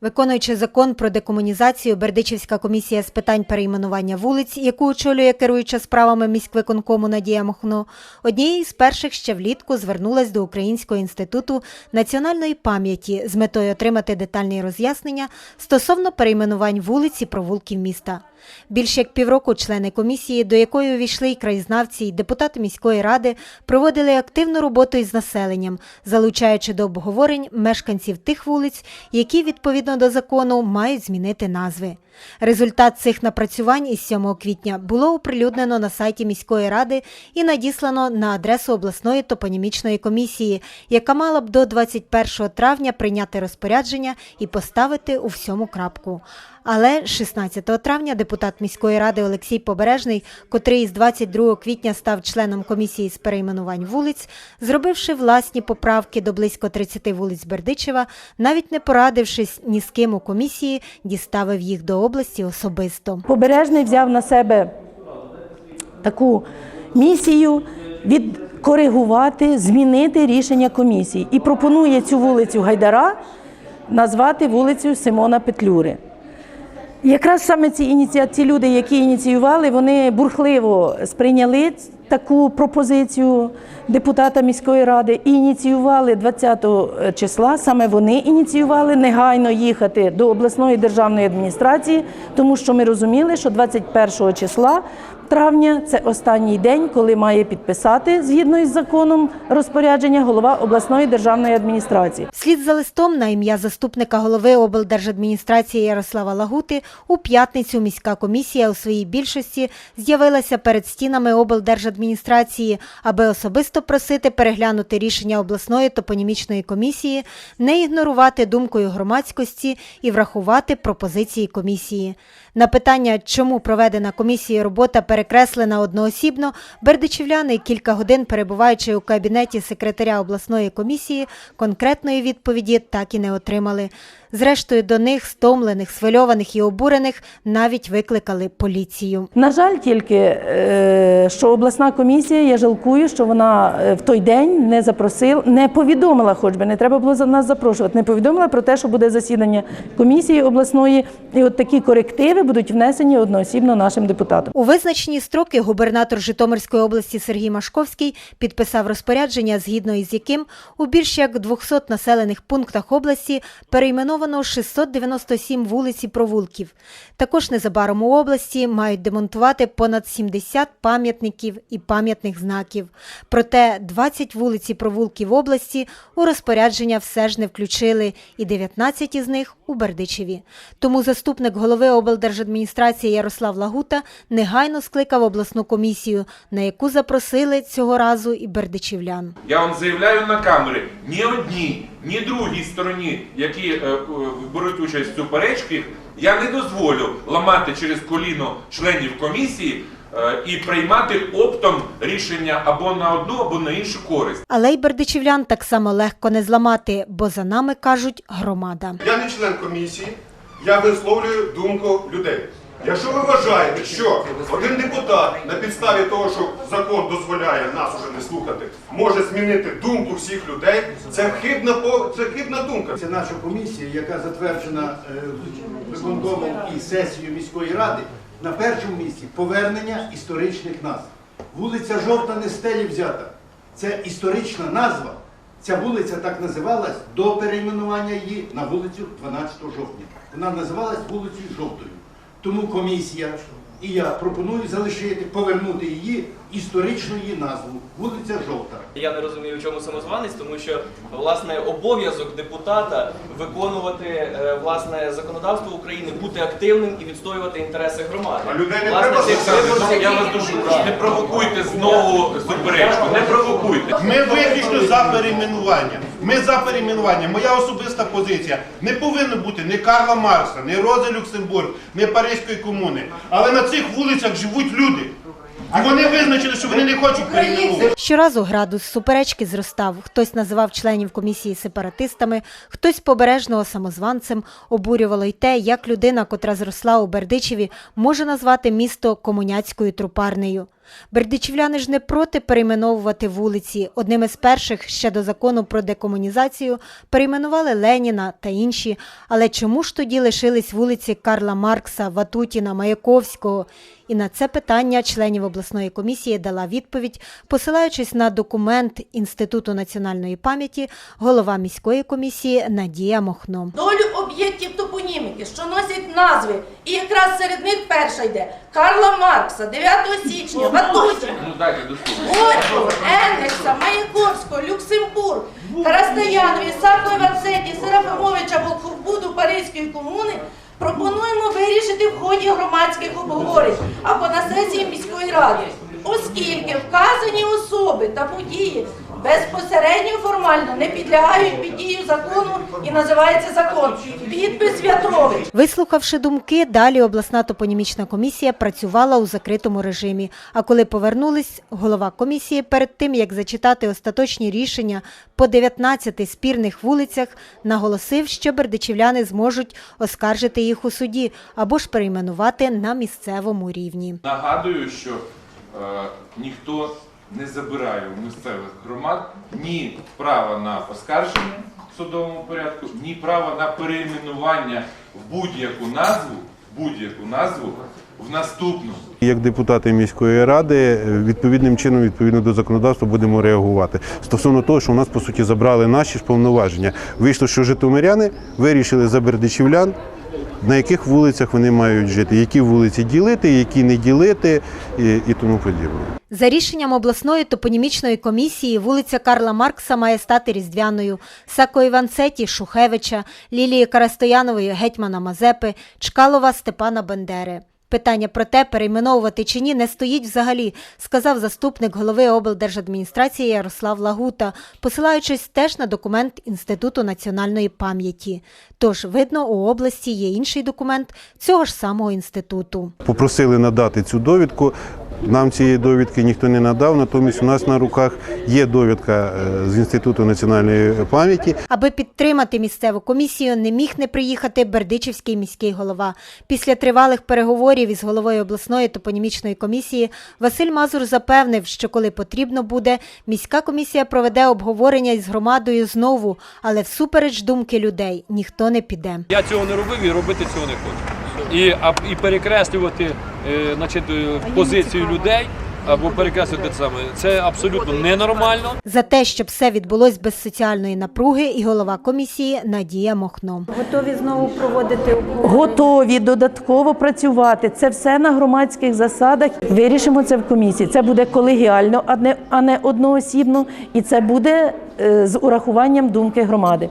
Виконуючи закон про декомунізацію, Бердичівська комісія з питань перейменування вулиць, яку очолює керуюча справами міськвиконкому Надія Мохно, однією з перших ще влітку звернулась до Українського інституту національної пам'яті з метою отримати детальні роз'яснення стосовно перейменувань вулиць і провулків міста. Більш як півроку члени комісії, до якої увійшли й краєзнавці, і депутати міської ради, проводили активну роботу із населенням, залучаючи до обговорень мешканців тих вулиць, які відповідно до закону мають змінити назви. Результат цих напрацювань із 7 квітня було оприлюднено на сайті міської ради і надіслано на адресу обласної топонімічної комісії, яка мала б до 21 травня прийняти розпорядження і поставити у всьому крапку. Але 16 травня депутат міської ради Олексій Побережний, котрий з 22 квітня став членом комісії з перейменувань вулиць, зробивши власні поправки до близько 30 вулиць Бердичева, навіть не порадившись ні з ким у комісії, діставив їх до області особисто. Побережний взяв на себе таку місію відкоригувати, змінити рішення комісії і пропонує цю вулицю Гайдара назвати вулицею Симона Петлюри. Якраз саме ці ініціа... ці люди, які ініціювали, вони бурхливо сприйняли таку пропозицію депутата міської ради і ініціювали 20 числа. Саме вони ініціювали негайно їхати до обласної державної адміністрації, тому що ми розуміли, що 21 числа травня це останній день, коли має підписати згідно із законом розпорядження голова обласної державної адміністрації. Вслід за листом на ім'я заступника голови облдержадміністрації Ярослава Лагути у п'ятницю міська комісія у своїй більшості з'явилася перед стінами облдержадміністрації, аби особисто просити переглянути рішення обласної топонімічної комісії, не ігнорувати думкою громадськості і врахувати пропозиції комісії. На питання, чому проведена комісією робота перекреслена одноосібно, бердичівляни, кілька годин перебуваючи у кабінеті секретаря обласної комісії, конкретної відповіді так і не отримали. Зрештою, до них, стомлених, свильованих і обурених, навіть викликали поліцію. На жаль, тільки е, що обласна комісія, я жалкую, що вона е, в той день не запросила, не повідомила, хоч би не треба було за нас запрошувати, не повідомила про те, що буде засідання комісії обласної, і от такі корективи будуть внесені одноосібно нашим депутатам. У визначені строки губернатор Житомирської області Сергій Машковський підписав розпорядження, згідно із яким у більш як 200 населених пунктах області перейменовано 697 вулиць і провулків. Також незабаром у області мають демонтувати понад 70 пам'ятників і пам'ятних знаків. Проте 20 вулиць і провулків області у розпорядження все ж не включили, і 19 із них у Бердичеві. Тому заступник голови облдержадміністрації Ярослав Лагута негайно скликав обласну комісію, на яку запросили цього разу і бердичівлян. Я вам заявляю на камери, ні одній, ні другій стороні, які е, е, беруть участь в суперечках, я не дозволю ламати через коліно членів комісії е, і приймати оптом рішення або на одну, або на іншу користь. Але й бердичівлян так само легко не зламати, бо за нами кажуть громада. Я не член комісії, я висловлюю думку людей. Якщо ви вважаєте, що один депутат на підставі того, що закон дозволяє нас уже не слухати, може змінити думку всіх людей, це хибна це хибна думка. Це наша комісія, яка затверджена е, виконкомом і сесією міської ради, на першому місці повернення історичних назв. Вулиця Жовта не стелі взята. Це історична назва. Ця вулиця так називалась до перейменування її на вулицю 12 жовтня. Вона називалась вулицею Жовтою. Тому комісія і я пропоную залишити, повернути її історичну її назву вулиця Жовта. Я не розумію, в чому самозванець, тому що власне обов'язок депутата виконувати е, власне законодавство України, бути активним і відстоювати інтереси громади. А людей не власне, треба виборців, Я вас дуже прошу, не провокуйте знову суперечку, не провокуйте. Ми виключно за перейменування. Ми за перейменування. Моя особиста позиція. Не повинно бути ні Карла Маркса, ні Рози Люксембург, ні Паризької комуни. Але на цих вулицях живуть люди. І вони визначили, що вони не хочуть перейменувати. Щоразу градус суперечки зростав. Хтось називав членів комісії сепаратистами, хтось побережного самозванцем. Обурювало й те, як людина, котра зросла у Бердичеві, може назвати місто комуняцькою трупарнею. Бердичівляни ж не проти перейменовувати вулиці. Одним із перших ще до закону про декомунізацію перейменували Леніна та інші. Але чому ж тоді лишились вулиці Карла Маркса, Ватутіна, Маяковського? І на це питання членів обласної комісії дала відповідь, посилаючись на документ Інституту національної пам'яті, голова міської комісії Надія Мохно. долю об'єктів носять назви, і якраз серед них перша йде Карла Маркса, 9 січня, Ватутіна, Ну. Горького, Енгельса, Маяковського, Люксембург, Карастаянові, Сакова Вацеті, Серафимовича Волховбуду Паризької комуни пропонуємо вирішити в ході громадських обговорень або на сесії міської ради, оскільки вказані особи та події безпосередньо формально не підлягають під дію закону і називається закон. Підпис В'ятрович. Вислухавши думки, далі обласна топонімічна комісія працювала у закритому режимі. А коли повернулись, голова комісії перед тим, як зачитати остаточні рішення по 19 спірних вулицях, наголосив, що бердичівляни зможуть оскаржити їх у суді або ж перейменувати на місцевому рівні. Нагадую, що е, ніхто не забирає у місцевих громад ні права на оскарження в судовому порядку, ні права на перейменування в будь-яку назву, будь-яку назву в наступну. Як депутати міської ради відповідним чином, відповідно до законодавства, будемо реагувати стосовно того, що у нас по суті забрали наші ж повноваження. Вийшло, що житомиряни вирішили за бердичівлян, на яких вулицях вони мають жити, які вулиці ділити, які не ділити і, і тому подібне. За рішенням обласної топонімічної комісії вулиця Карла Маркса має стати різдвяною. Сако Іванцеті Шухевича, Лілії Карастоянової Гетьмана Мазепи, Чкалова Степана Бендери. Питання про те, перейменовувати чи ні, не стоїть взагалі, сказав заступник голови облдержадміністрації Ярослав Лагута, посилаючись теж на документ Інституту національної пам'яті. Тож, видно, у області є інший документ цього ж самого інституту. Попросили надати цю довідку. Нам цієї довідки ніхто не надав, натомість у нас на руках є довідка е, з Інституту національної пам'яті, Аби підтримати місцеву комісію, не міг не приїхати Бердичівський міський голова. Після тривалих переговорів із головою обласної топонімічної комісії Василь Мазур запевнив, що коли потрібно буде, міська комісія проведе обговорення із громадою знову, але всупереч думки людей ніхто не піде. Я цього не робив і робити цього не хочу. І, а, і перекреслювати е, значить, е, позицію людей або перекреслювати це саме. Це абсолютно ненормально. За те, щоб все відбулось без соціальної напруги, і голова комісії Надія Мохно. Готові знову проводити обговорення? Готові додатково працювати. Це все на громадських засадах. Вирішимо це в комісії. Це буде колегіально, а не, а не одноосібно, і це буде е, з урахуванням думки громади.